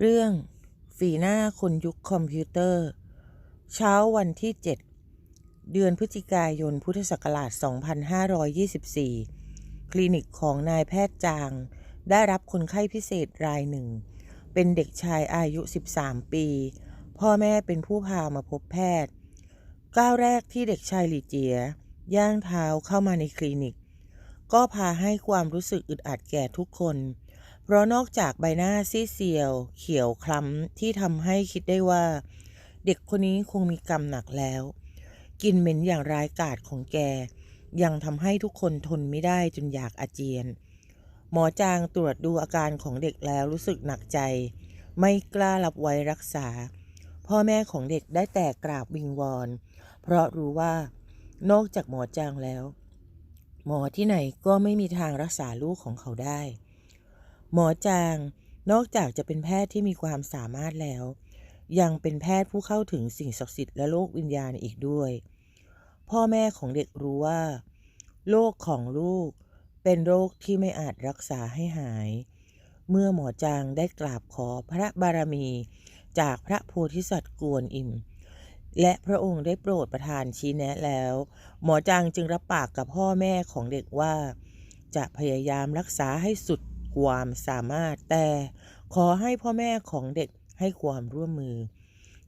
เรื่องฝีหน้าคนยุคคอมพิวเตอร์ เช้าวันที่ 7 เดือนพฤศจิกายนพุทธศักราช 2524 คลินิกของนายแพทย์จาง ได้รับคนไข้พิเศษรายหนึ่ง เป็นเด็กชายอายุ 13 ปี พ่อแม่เป็นผู้พามาพบแพทย์ ก้าวแรกที่เด็กชายหลีเจีย ย่างเท้าเข้ามาในคลินิก ก็พาให้ความรู้สึกอึดอัดแก่ทุกคนเราะนอกจากใบหน้าซีดเซียว เขียวคล้ำที่ทำให้คิดได้ว่า เด็กคนนี้คงมีกรรมหนักแล้ว กินเหม็นอย่างร้ายกาจของแก ยังทำให้ทุกคนทนไม่ได้จนอยากอาเจียน หมอจางตรวจดูอาการของเด็กแล้วรู้สึกหนักใจ ไม่กล้ารับไว้รักษา พ่อแม่ของเด็กได้แต่กราบวิงวอน เพราะรู้ว่านอกจากหมอจางแล้ว หมอที่ไหนก็ไม่มีทางรักษาลูกของเขาได้ หมอจาง นอกจากจะเป็นแพทย์ที่มีความสามารถแล้ว ยังเป็นแพทย์ผู้เข้าถึงสิ่งศักดิ์สิทธิ์และโลกวิญญาณอีกด้วย พ่อแม่ของเด็กรู้ว่า โรคของลูกเป็นโรคที่ไม่อาจรักษาให้หาย เมื่อหมอจางได้กราบขอพระบารมี จากพระโพธิสัตว์กวนอิมและพระองค์ได้โปรดประทานชี้แนะแล้ว หมอจางจึงรับปากกับพ่อแม่ของเด็กว่า จะพยายามรักษาให้สุด ความสามารถ แต่ขอให้พ่อแม่ของเด็กให้ความร่วมมือ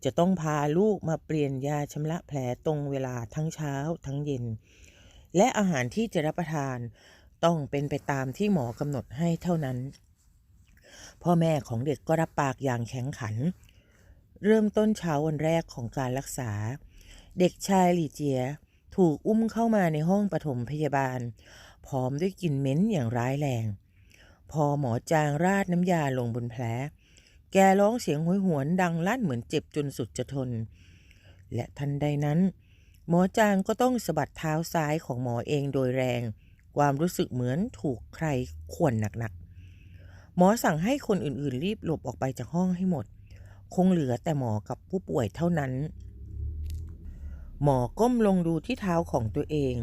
จะต้องพาลูกมาเปลี่ยนยาชำระแผลตรงเวลาทั้งเช้าทั้งเย็น และอาหารที่จะรับประทานต้องเป็นไปตามที่หมอกำหนดให้เท่านั้น พ่อแม่ของเด็กก็รับปากอย่างแข็งขัน เริ่มต้นเช้าวันแรกของการรักษา เด็กชายหลี่เจียถูกอุ้มเข้ามาในห้องปฐมพยาบาล พร้อมด้วยกลิ่นเหม็นอย่างร้ายแรง พอหมอจางราดน้ำยาลงบนแผล แกร้องเสียงโหยหวนดังลั่นเหมือนเจ็บจนสุดจะทน และทันใดนั้น หมอจางก็ต้องสะบัดเท้าซ้ายของหมอเองโดยแรง ความรู้สึกเหมือนถูกใครข่วนหนักๆ หมอสั่งให้คนอื่นๆ รีบหลบออกไปจากห้องให้หมด คงเหลือแต่หมอกับผู้ป่วยเท่านั้น หมอก้มลงดูที่เท้าของตัวเอง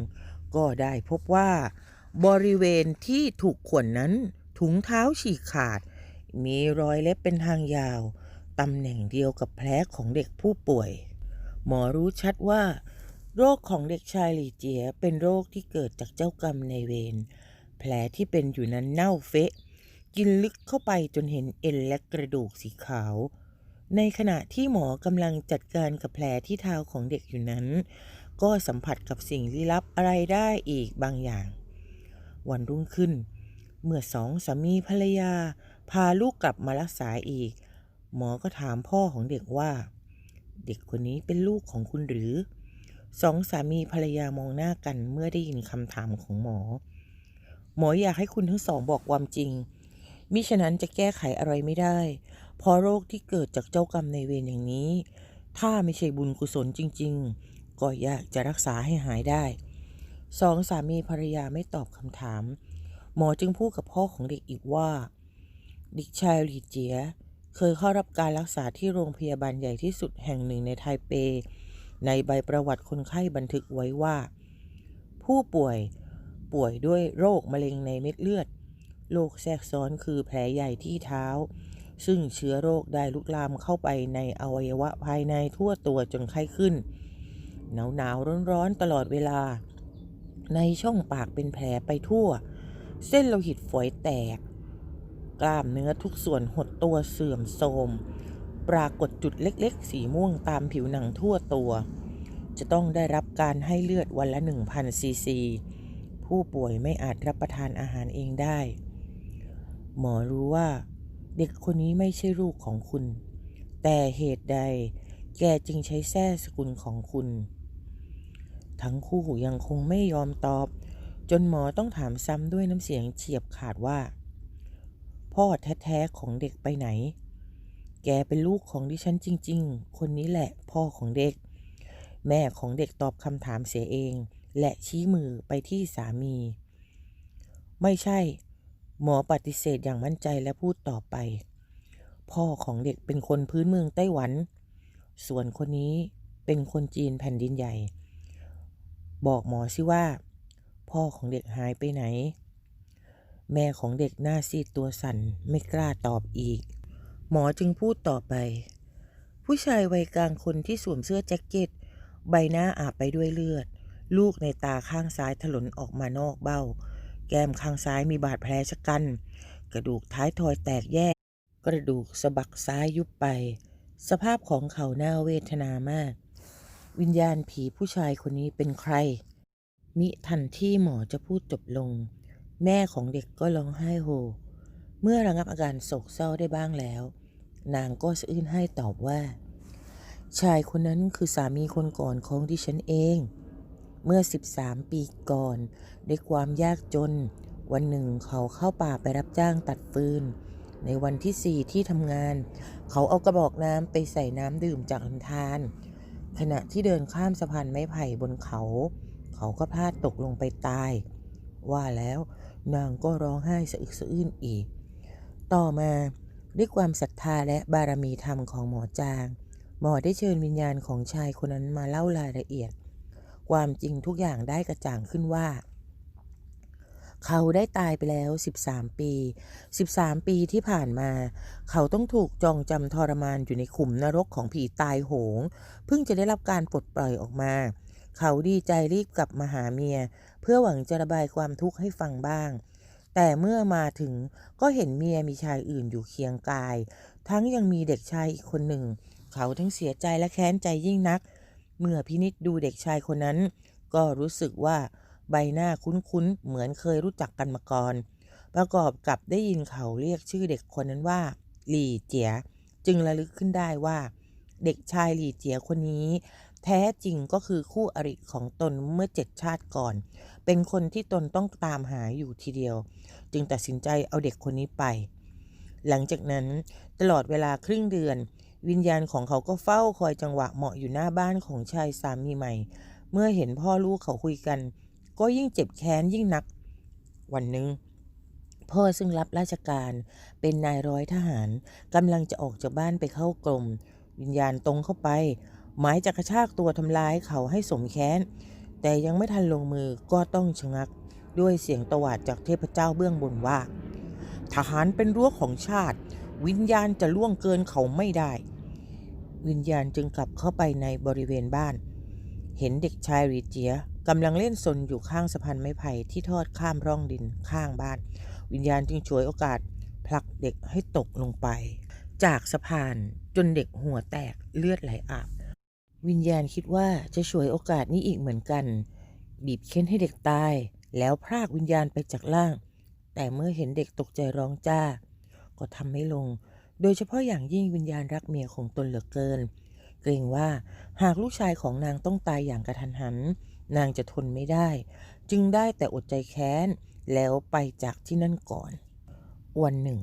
ก็ได้พบว่า บริเวณที่ถูกข่วนนั้น ถุงเท้าฉีกขาด มีรอยเล็บเป็นทางยาว ตำแหน่งเดียวกับแผลของเด็กผู้ป่วย หมอรู้ชัดว่า โรคของเด็กชายหลีเจียเป็นโรคที่เกิดจากเจ้ากรรมในเวร แผลที่เป็นอยู่นั้นเน่าเฟะ กินลึกเข้าไปจนเห็นเอ็นและกระดูกสีขาว ในขณะที่หมอกำลังจัดการกับแผลที่เท้าของเด็กอยู่นั้น ก็สัมผัสกับสิ่งลี้ลับอะไรได้อีกบางอย่าง วันรุ่งขึ้น เมื่อสองสามีภรรยา พาลูกกลับมารักษาอีก หมอก็ถามพ่อของเด็กว่า เด็กคนนี้เป็นลูกของคุณหรือ สองสามีภรรยามองหน้ากันเมื่อได้ยินคำถามของหมอ หมออยากให้คุณทั้งสองบอกความจริง มิฉะนั้นจะแก้ไขอะไรไม่ได้ เพราะโรคที่เกิดจากเจ้ากรรมในเวรอย่างนี้ ถ้าไม่ใช่บุญกุศลจริง ๆ ก็อยากจะรักษาให้หายได้ สองสามีภรรยาไม่ตอบคำถาม หมอจึงพูดกับพ่อของเด็กอีกว่า เด็กชายหลีเจีย เคยเข้ารับการรักษาที่โรงพยาบาลใหญ่ที่สุดแห่งหนึ่งในไทเป ในใบประวัติคนไข้บันทึกไว้ว่า ผู้ป่วยป่วยด้วยโรคมะเร็งในเม็ดเลือด โรคแทรกซ้อนคือแผลใหญ่ที่เท้า ซึ่งเชื้อโรคได้ลุกลามเข้าไปในอวัยวะภายในทั่วตัวจนไข้ขึ้น หนาวหนาวร้อนร้อนๆตลอดเวลา ในช่องปากเป็นแผลไปทั่ว เส้นโลหิตฝอยแตก กล้ามเนื้อทุกส่วนหดตัวเสื่อมโทรม ปรากฏจุดเล็กๆ สีม่วงตามผิวหนังทั่วตัว จะต้องได้รับการให้เลือดวันละ 1,000 ซีซี ผู้ป่วยไม่อาจรับประทานอาหารเองได้ หมอรู้ว่า เด็กคนนี้ไม่ใช่ลูกของคุณ แต่เหตุใดแกจึงใช้แท้สกุลของคุณ ทั้งคู่ยังคงไม่ยอมตอบ จนหมอต้องถามซ้ำด้วยน้ำเสียงเฉียบขาดว่า พ่อแท้ๆของเด็กไปไหน แกเป็นลูกของดิฉันจริง ๆ คนนี้แหละพ่อของเด็ก แม่ของเด็กตอบคำถามเสียเอง และชี้มือไปที่สามี ไม่ใช่ หมอปฏิเสธอย่างมั่นใจและพูดต่อไป พ่อของเด็กเป็นคนพื้นเมืองไต้หวัน ส่วนคนนี้เป็นคนจีนแผ่นดินใหญ่ บอกหมอสิว่า พ่อของเด็กหายไปไหน แม่ของเด็กหน้าซีดตัวสั่นไม่กล้าตอบอีก หมอจึงพูดต่อไป ผู้ชายวัยกลางคนที่สวมเสื้อแจ็คเก็ต ใบหน้าอาบไปด้วยเลือด ลูกในตาข้างซ้ายถลนออกมานอกเบ้า แก้มข้างซ้ายมีบาดแผลชะกัน กระดูกท้ายทอยแตกแยก กระดูกสะบักซ้ายยุบไป สภาพของเขาหน่าเวทนามากวิญญาณผีผู้ชายคนนี้เป็นใคร มิทันที่หมอจะพูดจบลง แม่ของเด็กก็ร้องไห้โฮ เมื่อระงับอาการโศกเศร้าได้บ้างแล้ว นางก็สะอื้นให้ตอบว่า ชายคนนั้นคือสามีคนก่อนของดิฉันเอง เมื่อ 13 ปีก่อนด้วยความยากจน วันหนึ่งเขาเข้าป่าไปรับจ้างตัดฟืน ในวันที่สี่ที่ทำงาน เขาเอากระบอกน้ำไปใส่น้ำดื่มจากลำธารขณะที่เดินข้ามสะพานไม้ไผ่บนเขา เขาก็พลาดตกลงไปตาย ว่าแล้วนางก็ร้องไห้สะอึกสะอื้นอีก ต่อมาด้วยความศรัทธาและบารมีธรรมของหมอจาง หมอได้เชิญวิญญาณของชายคนนั้นมาเล่ารายละเอียด ความจริงทุกอย่างได้กระจ่างขึ้นว่า เขาได้ตายไปแล้ว 13 ปี 13 ปีที่ผ่านมา เขาต้องถูกจองจำทรมานอยู่ในขุมนรกของผีตายโหง เพิ่งจะได้รับการปลดปล่อยออกมา เขาดีใจรีบกลับมาหาเมีย เพื่อหวังจะระบายความทุกข์ให้ฟังบ้าง แต่เมื่อมาถึงก็เห็นเมียมีชายอื่นอยู่เคียงกาย ทั้งยังมีเด็กชายอีกคนหนึ่ง เขาทั้งเสียใจและแค้นใจยิ่งนัก เมื่อพินิจดูเด็กชายคนนั้น ก็รู้สึกว่าใบหน้าคุ้นๆ เหมือนเคยรู้จักกันมาก่อน ประกอบกับได้ยินเขาเรียกชื่อเด็กคนนั้นว่าหลี่เจีย จึงระลึกขึ้นได้ว่า เด็กชายหลี่เจียคนนี้ แท้จริงก็คือคู่อริของตนเมื่อเจ็ดชาติก่อน เป็นคนที่ตนต้องตามหาอยู่ทีเดียว จึงตัดสินใจเอาเด็กคนนี้ไป หลังจากนั้นตลอดเวลาครึ่งเดือน วิญญาณของเขาก็เฝ้าคอยจังหวะเหมาะอยู่หน้าบ้านของชายสามีใหม่ เมื่อเห็นพ่อลูกเขาคุยกัน ก็ยิ่งเจ็บแค้นยิ่งนัก วันหนึ่งพ่อซึ่งรับราชการเป็นนายร้อยทหารกำลังจะออกจากบ้านไปเข้ากรม วิญญาณตรงเข้าไป หมายจะกระชากตัวทำร้ายเขาให้สมแค้น แต่ยังไม่ทันลงมือก็ต้องชะงักด้วยเสียงตวาดจากเทพเจ้าเบื้องบนว่า ทหารเป็นรั้วของชาติ วิญญาณจะล่วงเกินเขาไม่ได้ วิญญาณจึงกลับเข้าไปในบริเวณบ้าน เห็นเด็กชายรีเจียกำลังเล่นสนอยู่ข้างสะพานไม้ไผ่ที่ทอดข้ามร่องดินข้างบ้าน วิญญาณจึงฉวยโอกาสผลักเด็กให้ตกลงไป จากสะพานจนเด็กหัวแตกเลือดไหลอาบ วิญญาณคิดว่าจะฉวยโอกาสนี้อีกเหมือนกัน บีบเค้นให้เด็กตาย แล้วพรากวิญญาณไปจากล่าง แต่เมื่อเห็นเด็กตกใจร้องจ้า ก็ทำไม่ลง โดยเฉพาะอย่างยิ่งวิญญาณรักเมียของตนเหลือเกิน เกรงว่าหากลูกชายของนางต้องตายอย่างกระทันหัน นางจะทนไม่ได้ จึงได้แต่อดใจแค้น แล้วไปจากที่นั่นก่อน วันหนึ่ง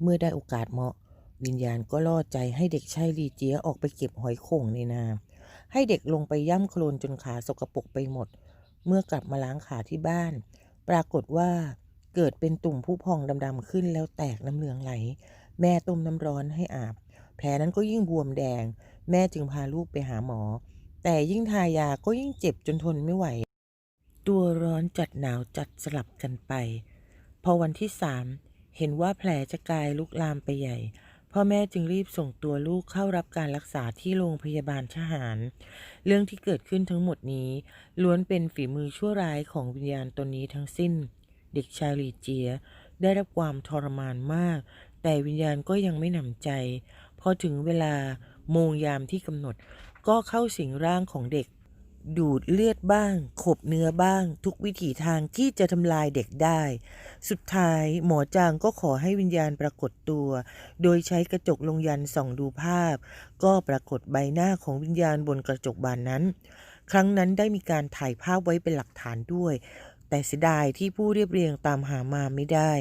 เมื่อได้โอกาสเหมาะวิญญาณก็ล่อใจให้เด็กชายลีเจียออกไปเก็บหอยโข่งในนา ให้เด็กลงไปย่ำโคลนจนขาสกปรกไปหมด เมื่อกลับมาล้างขาที่บ้าน ปรากฏว่าเกิดเป็นตุ่มผู้พองดำๆขึ้นแล้วแตกน้ำเหลืองไหล แม่ต้มน้ำร้อนให้อาบ แผลนั้นก็ยิ่งบวมแดง แม่จึงพาลูกไปหาหมอ แต่ยิ่งทายาก็ยิ่งเจ็บจนทนไม่ไหว ตัวร้อนจัดหนาวจัดสลับกันไป พอวันที่สามเห็นว่าแผลจะกลายลุกลามไปใหญ่ พ่อแม่จึงรีบส่งตัวลูกเข้ารับการรักษาที่โรงพยาบาลทหาร เรื่องที่เกิดขึ้นทั้งหมดนี้ ล้วนเป็นฝีมือชั่วร้ายของวิญญาณตนนี้ทั้งสิ้น เด็กชายลีเจียได้รับความทรมานมาก แต่วิญญาณก็ยังไม่หนำใจ พอถึงเวลาโมงยามที่กำหนดก็เข้าสิงร่างของเด็ก ดูดเลือดบ้าง ขบเนื้อบ้าง ทุกวิถีทางที่จะทำลายเด็กได้ สุดท้ายหมอจางก็ขอให้วิญญาณปรากฏตัว โดยใช้กระจกลงยันส่องดูภาพ ก็ปรากฏใบหน้าของวิญญาณบนกระจกบานนั้น ครั้งนั้นได้มีการถ่ายภาพไว้เป็นหลักฐานด้วย แต่เสียดายที่ผู้เรียบเรียงตามหามาไม่ได้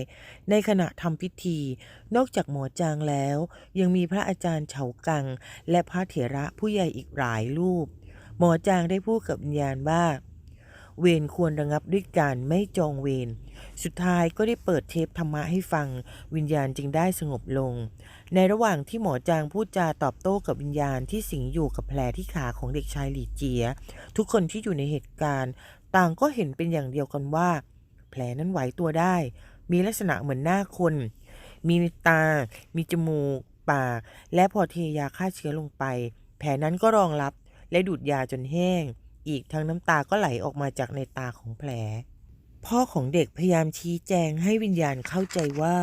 ในขณะทำพิธี นอกจากหมอจางแล้ว ยังมีพระอาจารย์เฉากัง และพระเถระผู้ใหญ่อีกหลายรูป หมอจางได้พูดกับวิญญาณว่า เวรควรระงับด้วยการไม่จองเวร สุดท้ายก็ได้เปิดเทปธรรมะให้ฟัง วิญญาณจึงได้สงบลง ในระหว่างที่หมอจางพูดจาตอบโต้กับวิญญาณที่สิงอยู่กับแผลที่ขาของเด็กชายหลีเจีย ทุกคนที่อยู่ในเหตุการณ์ ต่างก็เห็นเป็นอย่างเดียวกันว่า แผลนั้นไหวตัวได้ มีลักษณะเหมือนหน้าคน มีตา มีจมูกปากและพอเทยาฆ่าเชื้อลงไป แผลนั้นก็รองรับ และดูดยาจนแห้ง อีกทั้งน้ำตาก็ไหลออกมาจากในตาของแผล พ่อของเด็กพยายามชี้แจงให้วิญญาณเข้าใจว่า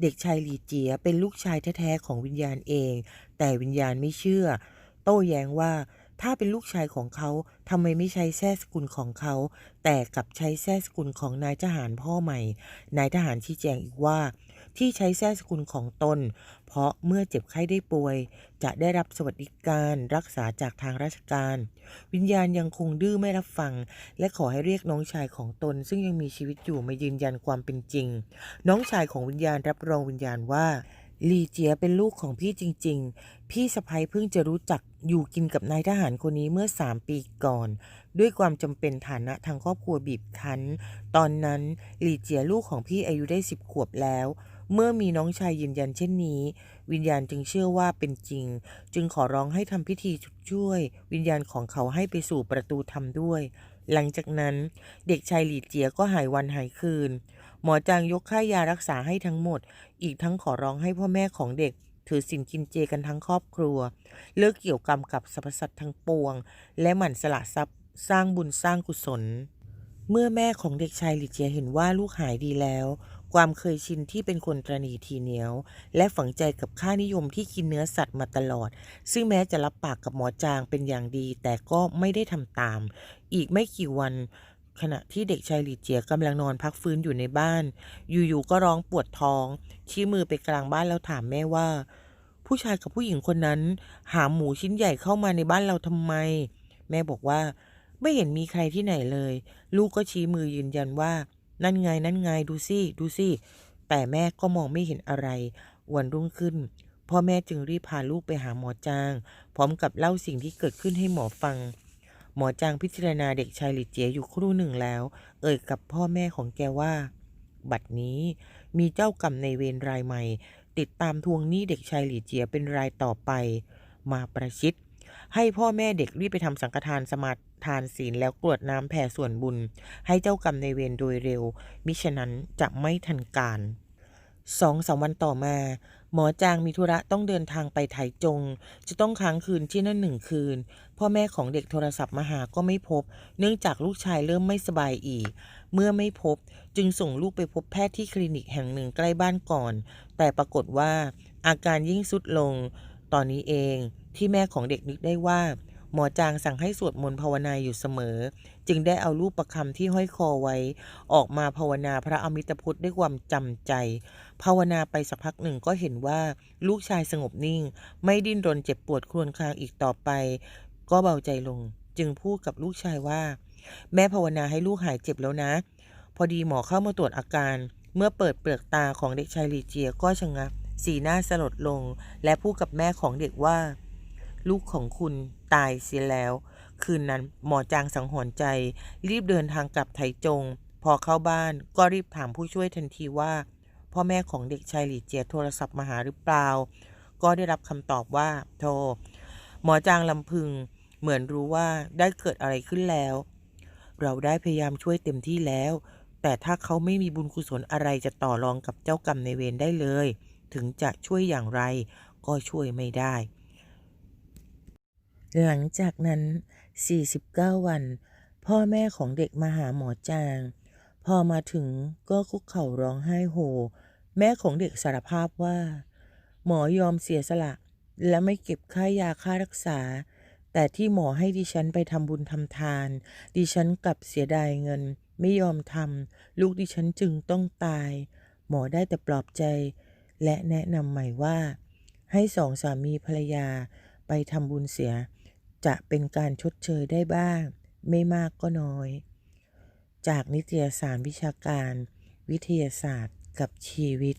เด็กชายหลีเจียเป็นลูกชายแท้ๆของวิญญาณเอง แต่วิญญาณไม่เชื่อ โต้แย้งว่าถ้าเป็นลูกชายของเขาทำไมไม่ใช้แท้สกุลของเขา แต่กลับใช้แท้สกุลของนายทหารพ่อใหม่ นายทหารชี้แจงอีกว่า ที่ใช้แท้สกุลของตน เพราะเมื่อเจ็บไข้ได้ป่วย จะได้รับสวัสดิการรักษาจากทางราชการ วิญญาณยังคงดื้อไม่รับฟัง และขอให้เรียกน้องชายของตน ซึ่งยังมีชีวิตอยู่มายืนยันความเป็นจริง น้องชายของวิญญาณรับรองวิญญาณว่าลีเจียเป็นลูกของพี่จริง ๆ พี่สะพ้ยเพิ่งจะรู้จักอยู่กินกับนายทหารคนนี้เมื่อสามปีก่อน ด้วยความจำเป็นฐานะทางครอบครัวบีบคั้น ตอนนั้นลีเจียลูกของพี่อายุได้สิบขวบแล้ว เมื่อมีน้องชายยืนยันเช่นนี้ วิญญาณจึงเชื่อว่าเป็นจริง จึงขอร้องให้ทำพิธีช่วย วิญญาณของเขาให้ไปสู่ประตูธรรมด้วย หลังจากนั้น เด็กชายหลีเจียก็หายวันหายคืน หมอจางยกค่ายารักษาให้ทั้งหมด อีกทั้งขอร้องให้พ่อแม่ของเด็ก ถือศีลกินเจกันทั้งครอบครัว เลิกเกี่ยวกรรมกับสรรพสัตว์ทั้งปวง และหมั่นสละทรัพย์สร้างบุญสร้างกุศลเมื่อแม่ของเด็กชายหลีเจียเห็นว่าลูกหายดีแล้ว ความเคยชินที่เป็นคนตรณีทีเหนียว และฝังใจกับค่านิยมที่กินเนื้อสัตว์มาตลอด ซึ่งแม้จะรับปากกับหมอจางเป็นอย่างดี แต่ก็ไม่ได้ทำตาม อีกไม่กี่วันขณะที่เด็กชายหลีเจียกำลังนอนพักฟื้นอยู่ในบ้าน อยู่ๆก็ร้องปวดท้อง ชี้มือไปกลางบ้านแล้วถามแม่ว่า ผู้ชายกับผู้หญิงคนนั้น หาหมูชิ้นใหญ่เข้ามาในบ้านเราทำไม แม่บอกว่า ไม่เห็นมีใครที่ไหนเลย ลูกก็ชี้มือยืนยันว่า นั่นไงนั่นไงดูสิดูสิแต่แม่ก็มองไม่เห็นอะไร วันรุ่งขึ้น พ่อแม่จึงรีบพาลูกไปหาหมอจาง พร้อมกับเล่าสิ่งที่เกิดขึ้นให้หมอฟัง หมอจางพิจารณาเด็กชายหลิเจียอยู่ครู่หนึ่งแล้ว เอ่ยกับพ่อแม่ของแกว่า บัดนี้มีเจ้ากรรมในเวรรายใหม่ ติดตามทวงหนี้เด็กชายหลีเจียเป็นรายต่อไป มาประชิด ให้พ่อแม่เด็กรีบไปทำสังฆทานสมาทานศีลแล้วกรวดน้ำแผ่ส่วนบุญ ให้เจ้ากรรมในเวรโดยเร็ว มิฉะนั้นจะไม่ทันการสองสามวันต่อมา หมอจางมีธุระต้องเดินทางไปไถจง จะต้องค้างคืนที่นั่นหนึ่งคืน พ่อแม่ของเด็กโทรศัพท์มาหาก็ไม่พบ เนื่องจากลูกชายเริ่มไม่สบายอีก เมื่อไม่พบจึงส่งลูกไปพบแพทย์ที่คลินิกแห่งหนึ่งใกล้บ้านก่อน แต่ปรากฏว่าอาการยิ่งสุดลง ตอนนี้เอง ที่แม่ของเด็กนึกได้ว่า หมอจางสั่งให้สวดมนต์ภาวนาอยู่เสมอ จึงได้เอารูปประคำที่ห้อยคอไว้ ออกมาภาวนาพระอมิตพุทธด้วยความจำใจ ภาวนาไปสักพักหนึ่งก็เห็นว่าลูกชายสงบนิ่ง ไม่ดิ้นรนเจ็บปวดครวญครางอีกต่อไป ก็เบาใจลง จึงพูดกับลูกชายว่า แม่ภาวนาให้ลูกหายเจ็บแล้วนะ พอดีหมอเข้ามาตรวจอาการ เมื่อเปิดเปลือกตาของเด็กชายลีเจียก็ชะงักสีหน้าสลดลง และพูดกับแม่ของเด็กว่า ลูกของคุณตายเสียแล้ว คืนนั้นหมอจางสังหรณ์ใจ รีบเดินทางกลับไถจง พอเข้าบ้านก็รีบถามผู้ช่วยทันทีว่า พ่อแม่ของเด็กชายหลีเจียโทรศัพท์มาหาหรือเปล่า ก็ได้รับคำตอบว่า โทร หมอจางลำพึง เหมือนรู้ว่าได้เกิดอะไรขึ้นแล้ว เราได้พยายามช่วยเต็มที่แล้ว แต่ถ้าเขาไม่มีบุญกุศลอะไรจะต่อรองกับเจ้ากรรมในเวรได้เลย ถึงจะช่วยอย่างไรก็ช่วยไม่ได้ หลังจากนั้น 49 วัน พ่อแม่ของเด็กมาหาหมอจาง พอมาถึงก็คุกเข่าร้องไห้โฮแม่ของเด็กสารภาพว่า หมอยอมเสียสละ และไม่เก็บค่ายาค่ารักษา แต่ที่หมอให้ดิฉันไปทำบุญทำทาน ดิฉันกลับเสียดายเงิน ไม่ยอมทำลูกดิฉันจึงต้องตาย หมอได้แต่ปลอบใจ และแนะนำใหม่ว่า ให้สองสามีภรรยาไปทำบุญเสีย จะเป็นการชดเชยได้บ้าง ไม่มากก็น้อย จากนิตยสารวิชาการ วิทยาศาสตร์กับชีวิต